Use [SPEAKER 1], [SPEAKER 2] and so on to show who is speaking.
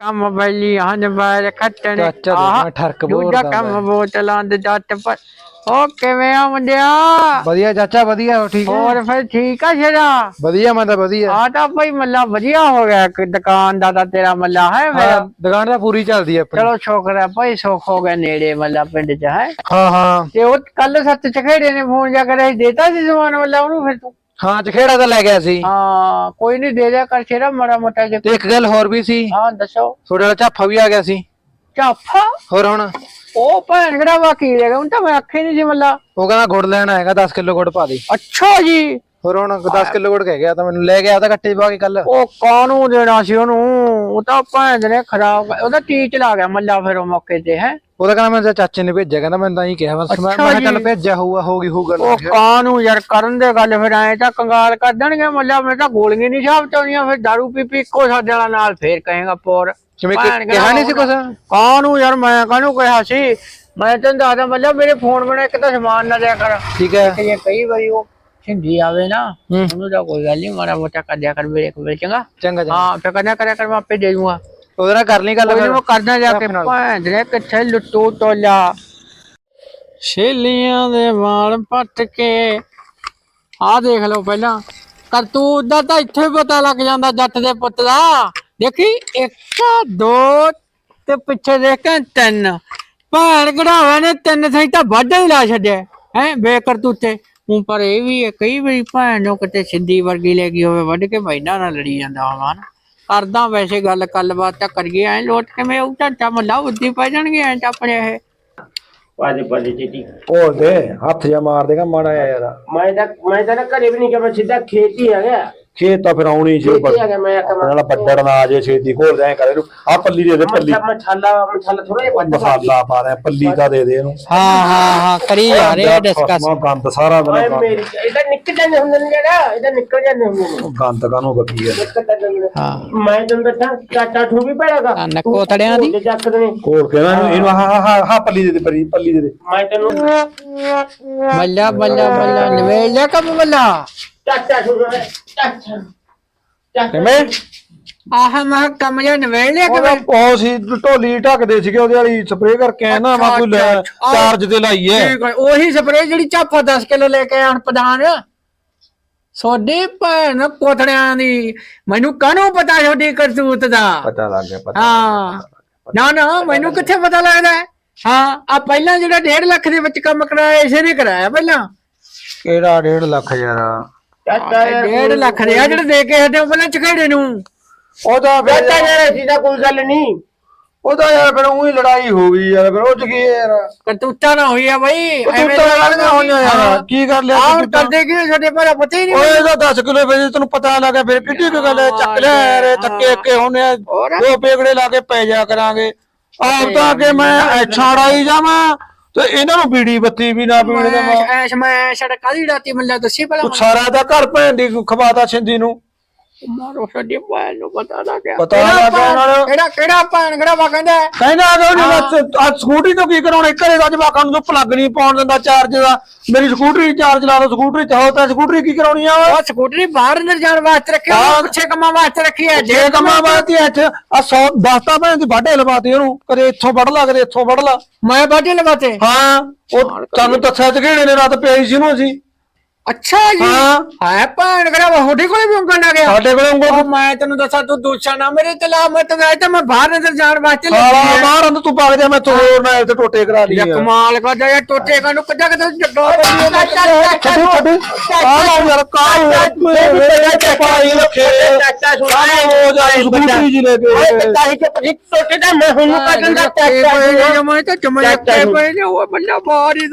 [SPEAKER 1] ਕੰਮ ਬੈਲੀ ਹਨ ਬਾਰ ਖੱਟਣ।
[SPEAKER 2] ਚਾਚਾ ਠਰਕ
[SPEAKER 1] ਦੂਜਾ
[SPEAKER 2] ਬੋਲਦਾ
[SPEAKER 1] ਕੰਮ ਬੋਤਲਾਂ ਦੇ ਜੱਟ ਪਰ ਉਹ ਕਿਵੇਂ ਆ ਮੁੰਡਿਆ?
[SPEAKER 2] ਵਧੀਆ ਚਾਚਾ ਵਧੀਆ ਹੋ ਠੀਕ ਹੈ?
[SPEAKER 1] ਹੋਰ ਫਿਰ ਠੀਕ ਆ ਸ਼ੇਰਾ?
[SPEAKER 2] ਵਧੀਆ ਮੈਂ ਤਾਂ ਵਧੀਆ।
[SPEAKER 1] ਆ ਤਾਂ ਭਾਈ ਮੱਲਾ ਵਧੀਆ ਹੋ ਗਿਆ ਇੱਕ ਦੁਕਾਨ ਦਾ ਤਾਂ ਤੇਰਾ ਮੱਲਾ ਹੈ
[SPEAKER 2] ਹਾਂ
[SPEAKER 1] ਮੇਰਾ।
[SPEAKER 2] ਦੁਕਾਨ ਤਾਂ ਪੂਰੀ ਚੱਲਦੀ ਹੈ ਆਪਣੀ।
[SPEAKER 1] ਚਲੋ ਸ਼ੁਕਰ ਹੈ ਭਾਈ ਸੁੱਖ ਹੋ ਗਿਆ ਨੇੜੇ ਮੱਲਾ ਪਿੰਡ ਚ ਹੈ?
[SPEAKER 2] ਹਾਂ ਹਾਂ।
[SPEAKER 1] ਤੇ ਉਹ ਕੱਲ ਸੱਤ ਚਖੇੜੇ ਨੇ ਫੋਨ ਜਾ ਕੇ ਦੇਤਾ ਸੀ ਸਮਾਨ ਮੱਲਾ ਉਹਨੂੰ ਫਿਰ ਤੂੰ?
[SPEAKER 2] ਹਾਂ ਚਖੇੜਾ ਤਾਂ ਲੈ ਗਿਆ ਸੀ।
[SPEAKER 1] ਹਾਂ ਕੋਈ ਨਹੀਂ ਦੇ ਦਿਆ ਕਰ ਸ਼ੇਰਾ ਮਾੜਾ ਮੋਟਾ ਜੇ
[SPEAKER 2] ਤੇ ਇੱਕ ਗੱਲ ਹੋਰ ਵੀ ਸੀ।
[SPEAKER 1] ਹਾਂ ਦੱਸੋ।
[SPEAKER 2] ਤੁਹਾਡੇ ਵਾਲਾ ਝਾਫਾ ਵੀ ਆ ਗਿਆ ਸੀ।
[SPEAKER 1] ਚਾਫਾ
[SPEAKER 2] ਹੋਰ ਹੁਣ?
[SPEAKER 1] ਉਹ ਭੈਣ ਕਿਹੜਾ ਬਾਕੀ ਰਹਿ ਗਿਆ? ਹੁਣ ਤਾਂ ਮੈਂ ਅੱਖੇ ਨਹੀਂ ਸੀ ਮੱਲਾ।
[SPEAKER 2] ਉਹ ਕਹਿੰਦਾ ਗੁੜ ਲੈਣ ਆਏਗਾ 10 ਕਿਲੋ ਗੁੜ ਪਾ ਦੇ।
[SPEAKER 1] ਅੱਛਾ ਜੀ।
[SPEAKER 2] ਹੋਰ ਹੁਣ 10 ਕਿਲੋ ਗੁੜ ਕਹਿ ਗਿਆ ਤਾਂ ਮੈਨੂੰ ਲੈ ਗਿਆ ਤਾਂ ਕੱਟੇ ਪਾ ਕੇ ਕੱਲ
[SPEAKER 1] ਉਹ ਕਾਹਨੂੰ ਦੇਣਾ ਸੀ ਉਹਨੂੰ? ਉਹ ਤਾਂ ਭੈਣ ਨੇ ਖਰਾਬ ਉਹਦਾ ਟੀ ਚਲਾ ਗਿਆ ਮੱਲਾ ਫਿਰ ਉਹ ਮੌਕੇ ਤੇ ਹੈ?
[SPEAKER 2] ਉਹਦਾ ਕਹਿੰਦਾ ਮੈਂ ਚਾਚੇ ਨੇ ਭੇਜਿਆ ਕਹਿੰਦਾ ਮੈਨੂੰ ਤਾਂ ਹੀ ਕਿਹਾ ਬਸ। ਮੈਂ
[SPEAKER 1] ਅੱਛਾ
[SPEAKER 2] ਮੈਂ ਕਿਹਾ ਚੱਲ
[SPEAKER 1] ਜੀ।
[SPEAKER 2] ਭੇਜਿਆ ਹੋਊਗਾ ਹੋ ਗਈ ਹੋਊ ਗੱਲ
[SPEAKER 1] ਉਹ ਕਾਹਨੂੰ ਯਾਰ ਕਰਨ ਦੇ ਗੱਲ ਫਿਰ ਐ ਤਾਂ ਕੰਗਾਲ ਕਰ ਦੇਣਗੇ ਮੱਲਾ ਮੈਂ ਤਾਂ ਗੋਲੀਆਂ ਨਹੀਂ ਸਾਹਬ ਚਾਉਂਦੀਆਂ ਫਿਰ ਦਾਰੂ ਪੀ ਪੀ ਇੱਕੋ ਸਾਡੇ ਵਾਲਾ ਨਾਲ ਫੇਰ ਕਹੇਗਾ ਪੋਰ।
[SPEAKER 2] ਕਿਵੇਂ
[SPEAKER 1] ਭੈਣ
[SPEAKER 2] ਕਿ- ਕਿਹਾ ਨਹੀਂ ਸੀ ਕੁਛ?
[SPEAKER 1] ਕਾਹਨੂੰ ਯਾਰ ਮੈਂ ਕਾਹਨੂੰ ਕਿਹਾ ਸੀ? ਮੈਂ ਤੈਨੂੰ ਦੱਸਦਾ ਮੱਲਾ ਮੇਰੇ ਫੋਨ ਬਣਾ ਇੱਕ ਤਾਂ ਸਮਾਨ ਨਾ ਦਿਆ ਕਰ।
[SPEAKER 2] ਠੀਕ ਹੈ।
[SPEAKER 1] ਤੇ ਜੇ ਕਈ ਵਾਰੀ ਉਹ ਹਿੰਦੀ ਆਵੇ ਨਾ
[SPEAKER 2] ਹੂੰ।
[SPEAKER 1] ਉਹਨੂੰ ਤਾਂ ਕੋਈ ਗੱਲ ਨਹੀਂ ਮਾੜਾ ਮੋਟਾ ਕਰਦਿਆ ਕਰ ਮੇਰੇ ਕੋਲ ਚੰਗਾ?
[SPEAKER 2] ਚੰਗਾ ਚੰਗਾ।
[SPEAKER 1] ਹਾਂ ਫਿਰ ਕਰਨਾ ਕਰਿਆ ਕਰ ਮੈਂ ਆਪੇ ਦੇ ਦੂੰਗਾ।
[SPEAKER 2] ਉਹਦੇ ਨਾਲ ਕਰ ਲਈ ਗੱਲ
[SPEAKER 1] ਕੋਈ ਨੂੰ ਕਰਨਾ ਜਾ ਕੇ। ਭਾਂਜ ਨੇ ਕਿੱਥੇ ਲੁੱਟੂ ਤੋਲਾ ਛੇਲੀਆਂ ਦੇ ਵਾਲ ਪੱਟ ਕੇ। ਆਹ ਦੇਖ ਲਓ ਪਹਿਲਾਂ। ਕਰਤੂਤ ਦਾ ਤਾਂ ਇੱਥੇ ਪਤਾ ਲੱਗ ਜਾਂਦਾ ਜੱਟ ਦੇ ਪੁੱਤ ਦਾ। ਦੇਖੀ ਇੱਕ ਦੋ ਤੇ ਪਿੱਛੇ ਦੇਖ ਕੇ ਤਿੰਨ। ਭਾਣ ਕਢਾਵਾ ਨੇ ਤਿੰਨ ਥਾਈ ਤਾਂ ਵਾਢਾ ਹੀ ਲਾ ਛੱਡਿਆ। ਹੈ ਬੇਕਰਤੂਤੇ ਉਹ ਪਰ ਇਹ ਵੀ ਹੈ ਕਈ ਵਾਰੀ ਭਾਣ ਨੂੰ ਕਿਤੇ ਸਿੱਧੀ ਵਰਗੀ ਲੈ ਗਈ ਹੋਵੇ ਵੱਢ ਕੇ ਬੈਨਾ ਨਾਲ ਲੜੀ ਜਾਂਦਾ ਹੋਵਾ ਨਾ। ਕਰਦਾ ਵੈਸੇ ਗੱਲ ਗੱਲਬਾਤ ਤਾਂ ਕਰੀਏ ਐ ਲੋਟ ਕਿਵੇਂ ਉਹ ਝਾਟਾ ਮੱਲਾ ਉੱਦੀ ਪੈ ਜਾਣਗੇ ਐ ਤਾਂ ਆਪਣੇ ਇਹ।
[SPEAKER 3] ਵਾਜੇ ਬੱਲੇ ਚੀਟੀ।
[SPEAKER 2] ਉਹ ਦੇ ਹੱਥ ਜਾ ਮਾਰ ਦੇਗਾ ਮਾੜਾ ਯਾਰ।
[SPEAKER 3] ਮੈਂ ਤਾਂ ਮੈਂ ਤਾਂ ਨਾ ਘਰੇ ਵੀ ਨਹੀਂ ਕਿ ਮੈਂ ਸਿੱਧਾ ਖੇਤ ਹੀ ਆ ਗਿਆ।
[SPEAKER 4] ਖੇਤ ਤਾਂ ਫਿਰ ਆਉਣੀ ਸੀ
[SPEAKER 3] ਖੇਤ ਹੀ ਆ ਗਿਆ ਮੈਂ ਆਖਿਆ ਮੈਂ
[SPEAKER 4] ਨਾਲ ਬੱਡੜ ਨਾ ਆ ਜੇ ਛੇਤੀ ਖੋਲ ਦੇ ਕਰੇ ਨੂੰ ਆ ਪੱਲੀ ਦੇ ਦੇ ਪੱਲੀ।
[SPEAKER 3] ਮਸਾਲਾ ਮਸਾਲਾ ਥੋੜਾ ਜਿਹਾ ਵੱਧ
[SPEAKER 4] ਮਸਾਲਾ ਪਾ ਦੇ ਪੱਲੀ ਦਾ ਦੇ ਦੇ ਇਹਨੂੰ।
[SPEAKER 1] ਹਾਂ ਹਾਂ ਹਾਂ ਕਰੀ ਜਾ ਰਹੇ ਡਿਸਕਸ
[SPEAKER 4] ਮੈਂ ਗੰਦ ਸਾਰਾ
[SPEAKER 3] ਓਏ
[SPEAKER 4] ਦਿਨ
[SPEAKER 3] ਮੇਰੀ ਇਹਦਾ ਨਿਕਲ ਜਾਂਦੇ ਹੁੰਦੇ ਨੇ ਜਿਹੜਾ ਇਹਦਾ ਨਿਕਲ ਜਾਂਦੇ ਹੁੰਦੇ ਨੇ।
[SPEAKER 4] ਗੰਦ ਕਾਨੂੰ ਬੱਕੀ ਹੈ
[SPEAKER 3] ਨਿਕਲ ਜਾਂਦੇ ਨੇ।
[SPEAKER 1] ਹਾਂ।
[SPEAKER 3] ਮੈਂ ਤੈਨੂੰ ਦੱਸਾਂ ਚਾਟਾ ਠੂ ਵੀ ਪੈਣਾਗਾ
[SPEAKER 1] ਆ ਨੱਕੋ ਤੜਿਆਂ ਦੀ।
[SPEAKER 3] ਜੱਕਦੇ ਨੇ
[SPEAKER 4] ਖੋਲ ਕੇ ਨਾ ਇਹਨੂੰ- ਇਹਨੂੰ ਹਾਂ ਹਾਂ ਹਾਂ ਹਾਂ ਪੱਲੀ ਦੇ ਦੇ ਪੱਲੀ ਪੱਲੀ ਦੇ ਦੇ।
[SPEAKER 3] ਮੈਂ ਤੈਨੂੰ
[SPEAKER 1] ਮੱਲਾ ਮੱਲਾ ਮੱਲਾ ਨਵੇੜ ਲਿਆ ਕੰਮ ਮੱਲਾ।
[SPEAKER 3] ਠੂ ਚਾਟਾ ਚਾਟਾ
[SPEAKER 4] ਕਿਵੇਂ?
[SPEAKER 1] ਆਹ ਮੈਂ ਕੰਮ ਜਿਹਾ ਨਵੇੜ ਲਿਆ
[SPEAKER 4] ਉਹ
[SPEAKER 1] ਕਿਵੇਂ
[SPEAKER 4] ਉਹ ਸੀ ਢੋਲੀ ਢੱਕਦੇ ਸੀਗੇ ਉਹਦੇ ਵਾਲੀ ਸਪਰੇਅ ਕਰਕੇ ਆਇਆ ਨਾ ਮੈਂ ਕੋਈ ਲੈ-
[SPEAKER 1] ਅੱਛਾ,
[SPEAKER 4] ਚਾਰਜ ਤੇ ਲਾਈ ਹੈ
[SPEAKER 1] ਠੀਕ ਹੈ ਉਹੀ ਸਪਰੇ ਜਿਹੜੀ ਚਾਪਾ 10 ਕਿਲੋ ਲੈ ਕੇ ਆਣ ਪ੍ਰਧਾਨ। ਸੋਡੀ ਭੈਣ ਕੋਥੜਿਆਂ ਦੀ ਮੈਨੂੰ ਕਾਹਨੂੰ ਪਤਾ ਛੋਡੀ ਕਰਤੂਤ ਦਾ?
[SPEAKER 4] ਪਤਾ ਲੱਗ ਗਿਆ ਪਤਾ
[SPEAKER 1] ਹਾਂ। ਨਾ ਨਾ ਮੈਨੂੰ ਕਿੱਥੇ ਪਤਾ ਲੱਗਦਾ? ਹੈ? ਹਾਂ ਆ ਪਹਿਲਾਂ ਜਿਹੜਾ 1.5 ਲੱਖ ਦੇ ਵਿੱਚ ਕੰਮ ਕਰਾਇਆ ਇਸੇ ਨੇ ਕਰਾਇਆ ਪਹਿਲਾਂ।
[SPEAKER 4] ਕਿਹੜਾ 1.5 ਲੱਖ ਯਾਰ?
[SPEAKER 3] ਚਾਟਾ
[SPEAKER 1] 1.5 ਲੱਖ ਦੇ ਆ ਜਿਹੜੇ ਦੇ ਕੇ ਹਟੇ ਉਹ ਪਹਿਲਾਂ ਚਖੇੜੇ ਨੂੰ।
[SPEAKER 4] ਉਹਦਾ ਫਿਰ
[SPEAKER 3] ਚਾਟਾ ਯਾਰ ਅਸੀਂ ਤਾਂ ਕੋਈ ਗੱਲ ਨਹੀਂ
[SPEAKER 4] ਉਹਦਾ ਯਾਰ ਫਿਰ ਉਹੀ ਲੜਾਈ ਹੋ ਗਈ ਯਾਰ ਫਿਰ ਉਹ ਚ ਕੀ ਹੈ ਯਾਰ?
[SPEAKER 1] ਕਰਤੂਤਾਂ ਨਾ ਹੋਈ ਆ ਬਈ
[SPEAKER 4] ਤੂੰ ਤਾਂ ਲੜੀਆਂ ਹੋਈਆਂ ਯਾਰ ਕੀ ਕਰ ਲਿਆ
[SPEAKER 1] ਆਹ
[SPEAKER 4] ਤੂੰ ਤਾਂ?
[SPEAKER 1] ਕਰਦੇ ਕਿ ਸਾਡੇ ਪਰ ਪਤਾ ਹੀ ਨਹੀਂ
[SPEAKER 4] ਓਏ ਇਹਦਾ 10 ਕਿਲੋ ਤੈਨੂੰ ਪਤਾ ਲੱਗਾ ਫਿਰ ਕਿੱਡੀ ਕੁ ਗੱਲ ਹੈ ਚੱਕ ਲਿਆ ਯਾਰ ਅੱਕੇ
[SPEAKER 1] ਹੋਰ?
[SPEAKER 4] ਦੋ ਪੇਗੜੇ ਲਾ ਕੇ ਪੈ ਜਾ ਕਰਾਂਗੇ। ਆਪ ਤਾਂ ਕਿ ਮੈਂ ਐਛਾੜਾਈ ਜਾਵਾਂ ਤੇ ਇਹਨਾਂ ਨੂੰ ਬੀੜੀ ਬੱਤੀ ਵੀ ਨਾ ਪੀਣ ਦੇਵਾਂ
[SPEAKER 1] ਐਸ਼ ਮੈਂ ਸੜਕ ਕਾਦੀ ਰਾਤੀ ਮੱਲਾ ਦੱਸੀ ਪਹਿਲਾਂ
[SPEAKER 4] ਤੂੰ ਸਾਰਾ ਦਾ ਘਰ ਭੈਣ ਦੀ ਖਵਾਤਾ ਛਿੰਦੀ ਨੂੰ।
[SPEAKER 1] ਮਾਰੋ ਸਾਡੇ ਭੈਣ ਨੂੰ ਪਤਾ ਲੱਗ ਗਿਆ
[SPEAKER 4] ਪਤਾ
[SPEAKER 1] ਕਿਹੜਾ
[SPEAKER 4] ਲੱਗ ਗਿਆ
[SPEAKER 1] ਭੈਣ-
[SPEAKER 4] ਨਾਲ।
[SPEAKER 1] ਕਿਹੜਾ ਕਿਹੜਾ ਭੈਣ ਕਿਹੜਾ ਵਾ ਕਹਿੰਦਾ ਹੈ?
[SPEAKER 4] ਕਹਿੰਦਾ ਆ ਉਹਨੇ ਬਸ ਆ ਸਕੂਟਰੀ ਤੋਂ ਕੀ ਕਰਾਉਣਾ? ਘਰੇ ਦਾ ਜਵਾਕਾਂ ਨੂੰ ਪਲੱਗ ਨਹੀਂ ਪਾਉਣ ਦਿੰਦਾ ਚਾਰਜ ਦਾ। ਮੇਰੀ ਸਕੂਟਰੀ ਚਾਰਜ ਲਾ ਲਓ ਸਕੂਟਰੀ ਤੇ ਹੋ ਤਾਂ ਸਕੂਟਰੀ ਕੀ ਕਰਾਉਣੀ ਆ ਓਏ?
[SPEAKER 1] ਉਹ ਸਕੂਟਰੀ ਬਾਹਰ ਅੰਦਰ ਜਾਣ ਵਾਸਤੇ ਰੱਖੀ
[SPEAKER 4] ਹਾਂ।
[SPEAKER 1] ਪਿੱਛੇ ਕੰਮਾਂ ਵਾਸਤੇ ਰੱਖੀ ਹੈ
[SPEAKER 4] ਜੇ ਕੰਮਾਂ ਬਾਤੀ ਇੱਥੇ ਆ 100 ਦਸਤਾ ਭੈਣ ਦੀ ਵਾਢੇ ਲਵਾਤੀ ਉਹਨੂੰ। ਕਦੇ ਇੱਥੋਂ ਵੜ ਲਾ ਕਦੇ ਇੱਥੋਂ ਵੜ ਲਾ।
[SPEAKER 1] ਮੈਂ ਬਾਟੇ ਲਵਾਤੇ?
[SPEAKER 4] ਹਾਂ ਉਹ ਤੁਹਾਨੂੰ ਦੱਸਿਆ ਤੇ ਕਿਹੜੇ ਨੇ ਰਾਤ ਪਿਆਈ ਸੀ ਨੂੰ ਅਸੀਂ।
[SPEAKER 1] ਅੱਛਾ ਜੀ।
[SPEAKER 4] ਹਾਂ।
[SPEAKER 1] ਹੈ ਭੈਣ ਵਾ ਤੁਹਾਡੇ ਕੋਲੇ ਵੀ ਉਂਗਲ ਆ ਗਿਆ।
[SPEAKER 4] ਸਾਡੇ ਕੋਲੇ ਉਂਗਲ
[SPEAKER 1] ਉਹ ਮੈਂ ਤੈਨੂੰ ਦੱਸਾਂ ਤੂੰ ਦੂਸਰਾ ਨਾ ਮੇਰੇ ਤੇ ਲਾ ਮੈਂ ਤੈਨੂੰ ਆਇਆ ਤਾਂ ਮੈਂ ਬਾਹਰ ਅੰਦਰ ਜਾਣ ਵਾਸਤੇ
[SPEAKER 4] ਹਾਲਾ
[SPEAKER 1] ਲੱਗੀ ਹੈ
[SPEAKER 4] ਮਾਰ ਅੰਦਰ ਤੂੰ ਪਾ ਜਾ ਮੈਂ ਤੂੰ ਹੋਰ ਨਾ ਤੇ ਟੋਟੇ ਕਰਾ ਲਈ
[SPEAKER 1] ਇਹ ਕਮਾਲ ਕਰਦਾ ਯਾਰ ਟੋਟੇ ਕਾ ਨੂੰ ਕਿੱਦਾਂ ਕਿੱਦਾਂ ਜੱਗਾ
[SPEAKER 4] ਛੱਡੂ ਛੱਡੂ ਆ ਯਾਰ ਕਾਹ ਪਾਈ ਰੱਖੇ। ਕਾਹ ਹੋ ਜਾ ਸਕੂਟਰੀ ਜੀ ਲੈ ਕੇ
[SPEAKER 3] ਟੋਟੇ ਦਾ ਮੈਂ ਹੁਣ ਕੱਢਣ ਦਾ ਚਾਟਾ
[SPEAKER 1] ਮੈਂ ਤਾਂ ਚਮਕ ਕੇ ਪਏ ਨੇ ਉਹ ਬੱਲਾ ਬਾਹਰ ਹੀ